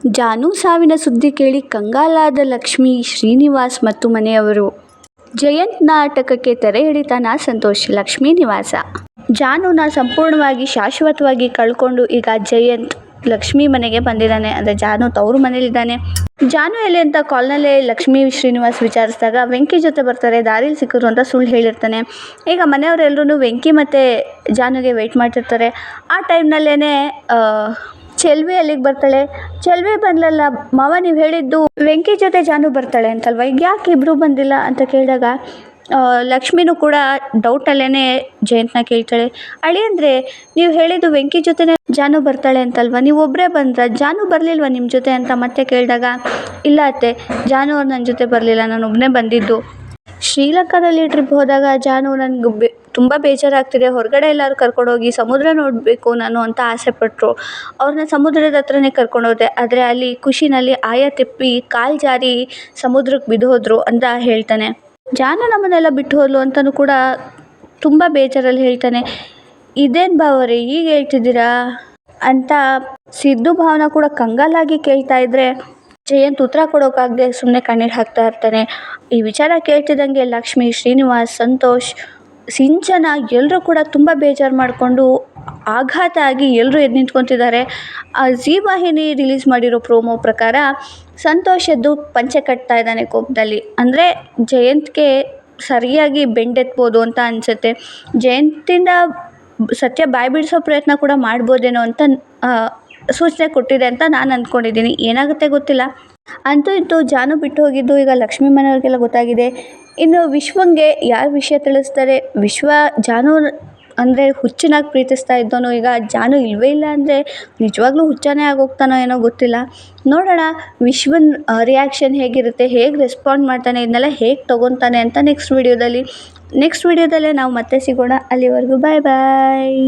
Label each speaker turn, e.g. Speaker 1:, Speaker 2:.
Speaker 1: ಜಾನು ಸಾವಿನ ಸುದ್ದಿ ಕೇಳಿ ಕಂಗಾಲಾದ ಲಕ್ಷ್ಮಿ, ಶ್ರೀನಿವಾಸ್ ಮತ್ತು ಮನೆಯವರು. ಜಯಂತ್ ನಾಟಕಕ್ಕೆ ತೆರೆ ಹಿಡಿತಾನ ಸಂತೋಷ್, ಲಕ್ಷ್ಮೀ ನಿವಾಸ. ಜಾನುನ ಸಂಪೂರ್ಣವಾಗಿ ಶಾಶ್ವತವಾಗಿ ಕಳ್ಕೊಂಡು ಈಗ ಜಯಂತ್ ಲಕ್ಷ್ಮಿ ಮನೆಗೆ ಬಂದಿದ್ದಾನೆ. ಅಂದರೆ ಜಾನು ತವರು ಮನೇಲಿದ್ದಾನೆ. ಜಾನು ಎಲ್ಲಿ ಅಂತ ಕಾಲ್ನಲ್ಲೇ ಲಕ್ಷ್ಮೀ, ಶ್ರೀನಿವಾಸ್ ವಿಚಾರಿಸಿದಾಗ ವೆಂಕಿ ಜೊತೆ ಬರ್ತಾರೆ, ದಾರಿಲಿ ಸಿಕ್ಕರು ಅಂತ ಸುಳ್ಳು ಹೇಳಿರ್ತಾನೆ. ಈಗ ಮನೆಯವರೆಲ್ಲರೂ ವೆಂಕಿ ಮತ್ತು ಜಾನುಗೆ ವೆಯ್ಟ್ ಮಾಡ್ತಿರ್ತಾರೆ. ಆ ಟೈಮ್ನಲ್ಲೇ ಚೆಲ್ವಿ ಅಲ್ಲಿಗೆ ಬರ್ತಾಳೆ. ಚೆಲ್ವಿ ಬಂದ್ಲಲ್ಲ, ಮಾವ ನೀವು ಹೇಳಿದ್ದು ವೆಂಕಿ ಜೊತೆ ಜಾನು ಬರ್ತಾಳೆ ಅಂತಲ್ವ? ಈಗ ಯಾಕೆ ಇಬ್ಬರು ಬಂದಿಲ್ಲ ಅಂತ ಕೇಳಿದಾಗ ಲಕ್ಷ್ಮಿನೂ ಕೂಡ ಡೌಟಲ್ಲೇ ಜಯಂತ್ನ ಕೇಳ್ತಾಳೆ. ಅಳಿ ಅಂದರೆ, ನೀವು ಹೇಳಿದ್ದು ವೆಂಕಿ ಜೊತೆನೇ ಜಾನು ಬರ್ತಾಳೆ ಅಂತಲ್ವ? ನೀವು ಒಬ್ಬರೇ ಬಂದ್ರ ಜಾನು ಬರಲಿಲ್ವ ನಿಮ್ಮ ಜೊತೆ ಅಂತ ಮತ್ತೆ ಕೇಳಿದಾಗ, ಇಲ್ಲ ಅತ್ತೆ, ಜಾನು ಅವ್ರು ನನ್ನ ಜೊತೆ ಬರಲಿಲ್ಲ, ನಾನು ಒಬ್ಬನೇ ಬಂದಿದ್ದು. ಶ್ರೀಲಂಕಾದಲ್ಲಿ ಟ್ರಿಪ್ ಹೋದಾಗ ಜಾನು ನನಗೆ ತುಂಬ ಬೇಜಾರಾಗ್ತಿದೆ. ಹೊರಗಡೆ ಎಲ್ಲರೂ ಕರ್ಕೊಂಡೋಗಿ ಸಮುದ್ರ ನೋಡಬೇಕು ನಾನು ಅಂತ ಆಸೆ ಪಟ್ಟರು ಅವ್ರನ್ನ ಸಮುದ್ರದ ಹತ್ರನೇ ಕರ್ಕೊಂಡೋದೆ. ಆದರೆ ಅಲ್ಲಿ ಖುಷಿನಲ್ಲಿ ಆಯ ತಿಪ್ಪಿ ಕಾಲು ಜಾರಿ ಸಮುದ್ರಕ್ಕೆ ಬಿದ್ದೋದ್ರು ಅಂತ ಹೇಳ್ತಾನೆ. ಜಾನು ನಮ್ಮನ್ನೆಲ್ಲ ಬಿಟ್ಟು ಹೋದ್ಲು ಅಂತಲೂ ಕೂಡ ತುಂಬ ಬೇಜಾರಲ್ಲಿ ಹೇಳ್ತಾನೆ. ಇದೇನು ಬಾವರೆ ಈಗ ಹೇಳ್ತಿದ್ದೀರಾ? ಅಂತ ಸಿದ್ದು ಭಾವನ ಕೂಡ ಕಂಗಾಲಾಗಿ ಕೇಳ್ತಾ ಇದ್ರೆ, ಜಯಂತ್ ಉತ್ತರ ಕೊಡೋಕ್ಕಾಗದೆ ಸುಮ್ಮನೆ ಕಣ್ಣೀರು ಹಾಕ್ತಾ ಇರ್ತಾನೆ. ಈ ವಿಚಾರ ಕೇಳ್ತಿದ್ದಂಗೆ ಲಕ್ಷ್ಮಿ, ಶ್ರೀನಿವಾಸ್, ಸಂತೋಷ್ ಸಿಂಚನ ಎಲ್ಲರೂ ಕೂಡ ತುಂಬ ಬೇಜಾರು ಮಾಡಿಕೊಂಡು ಆಘಾತ ಆಗಿ ಎಲ್ಲರೂ ಎದ್ದು ನಿಂತ್ಕೊತಿದ್ದಾರೆ. ಆ ಜೀ ವಾಹಿನಿ ರಿಲೀಸ್ ಮಾಡಿರೋ ಪ್ರೋಮೋ ಪ್ರಕಾರ ಸಂತೋಷ್ ಎದ್ದು ಪಂಚೆ ಕಟ್ತಾ ಇದ್ದಾನೆ ಕೋಪದಲ್ಲಿ. ಅಂದರೆ ಜಯಂತ್ಗೆ ಸರಿಯಾಗಿ ಬೆಂಡೆತ್ಬೋದು ಅಂತ ಅನಿಸುತ್ತೆ. ಜಯಂತಿಂದ ಸತ್ಯ ಬಾಯಿ ಬಿಡಿಸೋ ಪ್ರಯತ್ನ ಕೂಡ ಮಾಡ್ಬೋದೇನೋ ಅಂತ ಸೂಚನೆ ಕೊಟ್ಟಿದೆ ಅಂತ ನಾನು ಅಂದ್ಕೊಂಡಿದ್ದೀನಿ ಏನಾಗುತ್ತೆ ಗೊತ್ತಿಲ್ಲ. ಅಂತೂ ಇಂತೂ ಜಾನು ಬಿಟ್ಟು ಹೋಗಿದ್ದು ಈಗ ಲಕ್ಷ್ಮೀ ಮನೆಯವ್ರಿಗೆಲ್ಲ ಗೊತ್ತಾಗಿದೆ. ಇನ್ನು ವಿಶ್ವಂಗೆ ಯಾರು ವಿಷಯ ತಿಳಿಸ್ತಾರೆ? ವಿಶ್ವ ಜಾನು ಅಂದರೆ ಹುಚ್ಚನಾಗಿ ಪ್ರೀತಿಸ್ತಾ ಇದ್ದವನು. ಈಗ ಜಾನು ಇಲ್ಲವೇ ಇಲ್ಲ ಅಂದರೆ ನಿಜವಾಗ್ಲೂ ಹುಚ್ಚನೇ ಆಗೋಗ್ತಾನೋ ಏನೋ ಗೊತ್ತಿಲ್ಲ. ನೋಡೋಣ ವಿಶ್ವನ್ ರಿಯಾಕ್ಷನ್ ಹೇಗಿರುತ್ತೆ? ಹೇಗೆ ರೆಸ್ಪಾಂಡ್ ಮಾಡ್ತಾನೆ? ಇದನ್ನೆಲ್ಲ ಹೇಗೆ ತೊಗೊತಾನೆ ಅಂತ ನೆಕ್ಸ್ಟ್ ವೀಡಿಯೋದಲ್ಲಿ ನೆಕ್ಸ್ಟ್ ವೀಡಿಯೋದಲ್ಲೇ ನಾವು ಮತ್ತೆ ಸಿಗೋಣ. ಅಲ್ಲಿವರೆಗೂ ಬಾಯ್ ಬಾಯ್